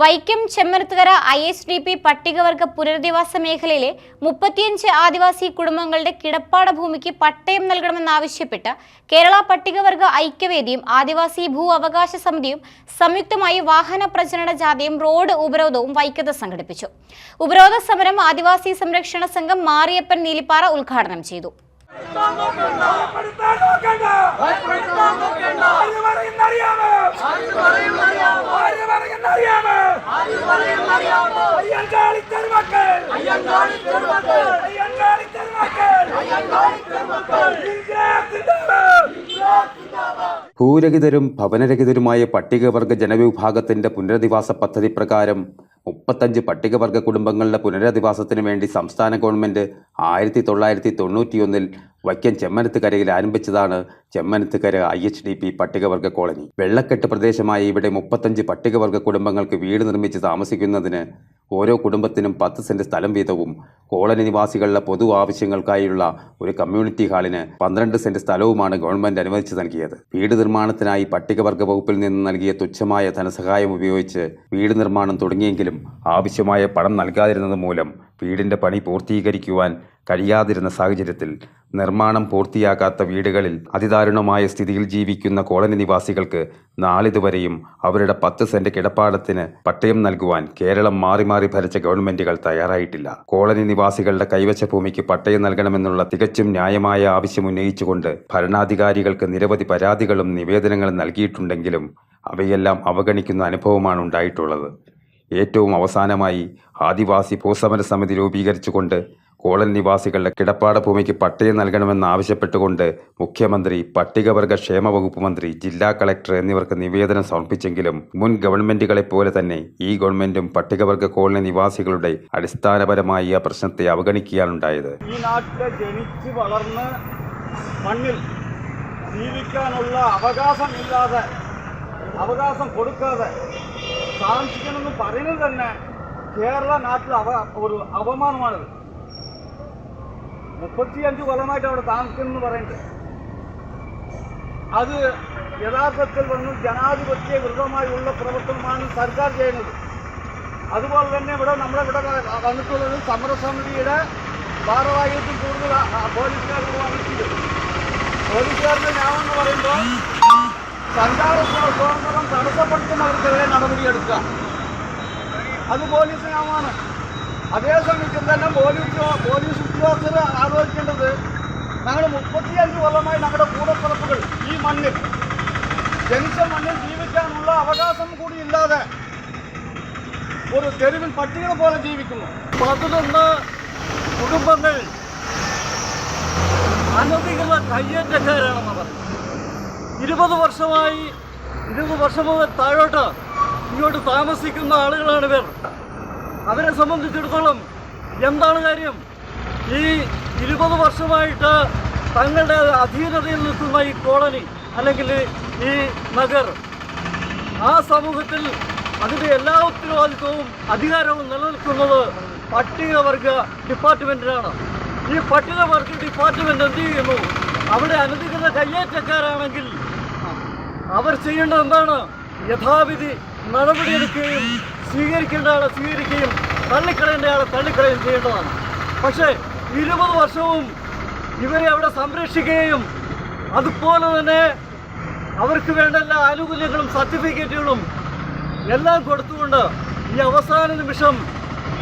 Vaikom Chemmarathukara I S D P പട്ടികവർഗ പുനരധിവാസ മേഖലയിലെ മുപ്പത്തിയഞ്ച് ആദിവാസി കുടുംബങ്ങളുടെ കിടപ്പാട ഭൂമിക്ക് പട്ടയം നൽകണമെന്നാവശ്യപ്പെട്ട് കേരള പട്ടികവർഗ ഐക്യവേദിയും ആദിവാസി ഭൂ അവകാശ സമിതിയും സംയുക്തമായി വാഹന പ്രചരണ ജാഥയും റോഡ് ഉപരോധവും വൈക്കത്ത് സംഘടിപ്പിച്ചു. ഉപരോധ സമരം ആദിവാസി സംരക്ഷണ സംഘം മാറിയപ്പൻ നീലിപ്പാറ ഉദ്ഘാടനം ചെയ്തു. ഭൂരഹിതരും ഭവനരഹിതരുമായ പട്ടികവർഗ ജനവിഭാഗത്തിന്റെ പുനരധിവാസ പദ്ധതി പ്രകാരം മുപ്പത്തഞ്ച് പട്ടികവർഗ കുടുംബങ്ങളുടെ പുനരധിവാസത്തിന് വേണ്ടി സംസ്ഥാന ഗവൺമെന്റ് ആയിരത്തി തൊള്ളായിരത്തി തൊണ്ണൂറ്റിയൊന്നിൽ വൈക്കം ചെമ്മനത്തുകരയിൽ ആരംഭിച്ചതാണ് Chemmanathukara I H D P പട്ടികവർഗ കോളനി. വെള്ളക്കെട്ട് പ്രദേശമായ ഇവിടെ മുപ്പത്തഞ്ച് പട്ടികവർഗ കുടുംബങ്ങൾക്ക് വീട് നിർമ്മിച്ച് താമസിക്കുന്നതിന് ഓരോ കുടുംബത്തിനും പത്ത് സെന്റ് സ്ഥലം വീതവും കോളനി നിവാസികളുടെ പൊതു ആവശ്യങ്ങൾക്കായുള്ള ഒരു കമ്മ്യൂണിറ്റി ഹാളിന് പന്ത്രണ്ട് സെന്റ് സ്ഥലവുമാണ് ഗവൺമെന്റ് അനുവദിച്ചു നൽകിയത്. വീട് നിർമ്മാണത്തിനായി പട്ടികവർഗ വകുപ്പിൽ നിന്ന് നൽകിയ തുച്ഛമായ ധനസഹായം ഉപയോഗിച്ച് വീട് നിർമ്മാണം തുടങ്ങിയെങ്കിലും ആവശ്യമായ പണം നൽകാതിരുന്നത് മൂലം വീടിന്റെ പണി പൂർത്തീകരിക്കുവാൻ കഴിയാതിരുന്ന സാഹചര്യത്തിൽ നിർമ്മാണം പൂർത്തിയാക്കാത്ത വീടുകളിൽ അതിദാരുണമായ സ്ഥിതിയിൽ ജീവിക്കുന്ന കോളനി നിവാസികൾക്ക് നാളിതുവരെയും അവരുടെ പത്ത് സെന്റ് കിടപ്പാടത്തിന് പട്ടയം നൽകുവാൻ കേരളം മാറി മാറി ഭരിച്ച ഗവൺമെന്റുകൾ തയ്യാറായിട്ടില്ല. കോളനി നിവാസികളുടെ കൈവശ ഭൂമിക്ക് പട്ടയം നൽകണമെന്നുള്ള തികച്ചും ന്യായമായ ആവശ്യം ഉന്നയിച്ചുകൊണ്ട് ഭരണാധികാരികൾക്ക് നിരവധി പരാതികളും നിവേദനങ്ങളും നൽകിയിട്ടുണ്ടെങ്കിലും അവയെല്ലാം അവഗണിക്കുന്ന അനുഭവമാണ് ഉണ്ടായിട്ടുള്ളത്. ഏറ്റവും അവസാനമായി ആദിവാസി ഭൂസമര സമിതി രൂപീകരിച്ചുകൊണ്ട് കോളനി നിവാസികളുടെ കിടപ്പാട ഭൂമിക്ക് പട്ടിക നൽകണമെന്നാവശ്യപ്പെട്ടുകൊണ്ട് മുഖ്യമന്ത്രി പട്ടികവർഗ ക്ഷേമ വകുപ്പ് മന്ത്രി ജില്ലാ കളക്ടർ എന്നിവർക്ക് നിവേദനം സമർപ്പിച്ചെങ്കിലും മുൻ ഗവൺമെന്റുകളെ പോലെ തന്നെ ഈ ഗവൺമെന്റും പട്ടികവർഗ കോളനി നിവാസികളുടെ അടിസ്ഥാനപരമായി ആ പ്രശ്നത്തെ അവഗണിക്കുകയാണുണ്ടായത്. ഈ നാട്ടിലെ ജനിച്ച് വളർന്ന് മണ്ണിൽ ജീവിക്കാനുള്ള അവകാശമില്ലാതെ അവകാശം കൊടുക്കാതെ താമസിക്കണമെന്ന് പറയുന്നത് തന്നെ കേരള നാട്ടിൽ അവ ഒരു അപമാനമാണിത്. മുപ്പത്തിയഞ്ച് കൊല്ലമായിട്ട് അവിടെ താമസിക്കുന്നെന്ന് പറയുന്നത് അത് യഥാർത്ഥത്തിൽ വന്ന് ജനാധിപത്യ വിരുദ്ധമായുള്ള പ്രവർത്തനമാണ് സർക്കാർ ചെയ്യുന്നത്. അതുപോലെ തന്നെ ഇവിടെ നമ്മുടെ ഇവിടെ വന്നിട്ടുള്ളത് സമരസമിതിയുടെ ഭാരവാഹിത്വം കൂടുതൽ ആ- ആ പോലീസുകാർക്ക് വന്നിട്ടുണ്ട്. പോലീസുകാരുടെ ഞാമെന്ന് പറയുമ്പോൾ സഞ്ചാര സ്വാ- സ്വാതന്ത്ര്യം തടസ്സപ്പെടുത്തുന്നവർക്കെതിരെ നടപടിയെടുക്കുക. അത് പോലീസ് ഞാമാണ് അതേസമയത്ത് തന്നെ പോലീസ് പോലീസ് ഉദ്യോഗസ്ഥർ ആലോചിക്കേണ്ടത് ഞങ്ങൾ മുപ്പത്തിയഞ്ച് കൊല്ലമായി ഞങ്ങളുടെ കൂടപ്പിറപ്പുകൾ ഈ മണ്ണിൽ ജനിച്ച മണ്ണിൽ ജീവിക്കാനുള്ള അവകാശം കൂടി ഇല്ലാതെ ഒരു തെരുവിൽ പട്ടികളെ പോലെ ജീവിക്കുന്നു. പതിനൊന്ന് കുടുംബങ്ങൾ അനധികൃത കയ്യേറ്റക്കാരാണെന്ന് പറഞ്ഞു ഇരുപത് വർഷമായി ഇരുപത് വർഷം മുതൽ താഴോട്ട് ഇങ്ങോട്ട് താമസിക്കുന്ന ആളുകളാണ് ഇവർ അവരെ സംബന്ധിച്ചിടത്തോളം എന്താണ് കാര്യം? ഈ ഇരുപത് വർഷമായിട്ട് തങ്ങളുടെ അധീനതയിൽ നിൽക്കുന്ന ഈ കോളനി അല്ലെങ്കിൽ ഈ നഗർ ആ സമൂഹത്തിൽ അതിന്റെ എല്ലാ ഉത്തരവാദിത്വവും അധികാരവും നിലനിൽക്കുന്നത് പട്ടികവർഗ ഡിപ്പാർട്ട്മെന്റിനാണ് ഈ പട്ടികവർഗ ഡിപ്പാർട്ട്മെന്റ് എന്ത് ചെയ്യുന്നു? അവിടെ അനധികൃത കയ്യേറ്റക്കാരാണെങ്കിൽ അവർ ചെയ്യേണ്ടത് എന്താണ്? യഥാവിധി നടപടിയെടുക്കുകയും സ്വീകരിക്കേണ്ട ആളെ സ്വീകരിക്കുകയും തള്ളിക്കളയേണ്ട ആളെ തള്ളിക്കളയുകയും ചെയ്യേണ്ടതാണ്. പക്ഷേ ഇരുപത് വർഷവും ഇവരെ അവിടെ സംരക്ഷിക്കുകയും അതുപോലെ തന്നെ അവർക്ക് വേണ്ട എല്ലാ ആനുകൂല്യങ്ങളും സർട്ടിഫിക്കറ്റുകളും എല്ലാം കൊടുത്തുകൊണ്ട് ഈ അവസാന നിമിഷം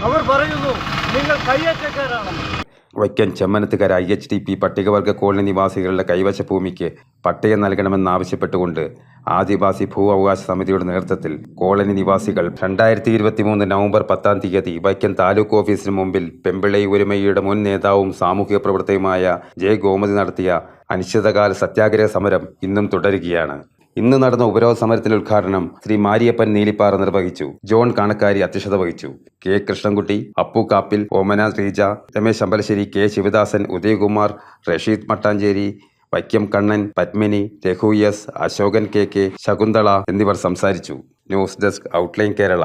അവർ പറയുന്നു നിങ്ങൾ കയ്യേറ്റക്കാരാണെന്ന് Vaikom Chemmanathukara I H D P പട്ടികവർഗ കോളനി നിവാസികളുടെ കൈവശ ഭൂമിക്ക് പട്ടയം നൽകണമെന്നാവശ്യപ്പെട്ടുകൊണ്ട് ആദിവാസി ഭൂ അവകാശ സമിതിയുടെ നേതൃത്വത്തിൽ കോളനി നിവാസികൾ രണ്ടായിരത്തി ഇരുപത്തി മൂന്ന് നവംബർ പത്താം തീയതി വൈക്കം താലൂക്ക് ഓഫീസിന് മുമ്പിൽ പെമ്പിളൈ ഒരുമയുടെ മുൻ നേതാവും സാമൂഹിക പ്രവർത്തകയുമായ ജെ ഗോമതി നടത്തിയ അനിശ്ചിതകാല സത്യാഗ്രഹ സമരം ഇന്നും തുടരുകയാണ്. ഇന്ന് നടന്ന ഉപരോധ സമരത്തിന്റെ ഉദ്ഘാടനം ശ്രീ മാരിയപ്പൻ നീലിപ്പാറ നിർവഹിച്ചു. ജോൺ കാണക്കാരി അധ്യക്ഷത വഹിച്ചു. K Krishnankutty Appu Kappil Omana Sreeja Ramesh Ambalassery K Sivadasan Udayakumar Rasheed Mattancherry Vaikom Kannan Padmini Raghu S Asokan K K Shakunthala എന്നിവർ സംസാരിച്ചു. News desk outline Kerala.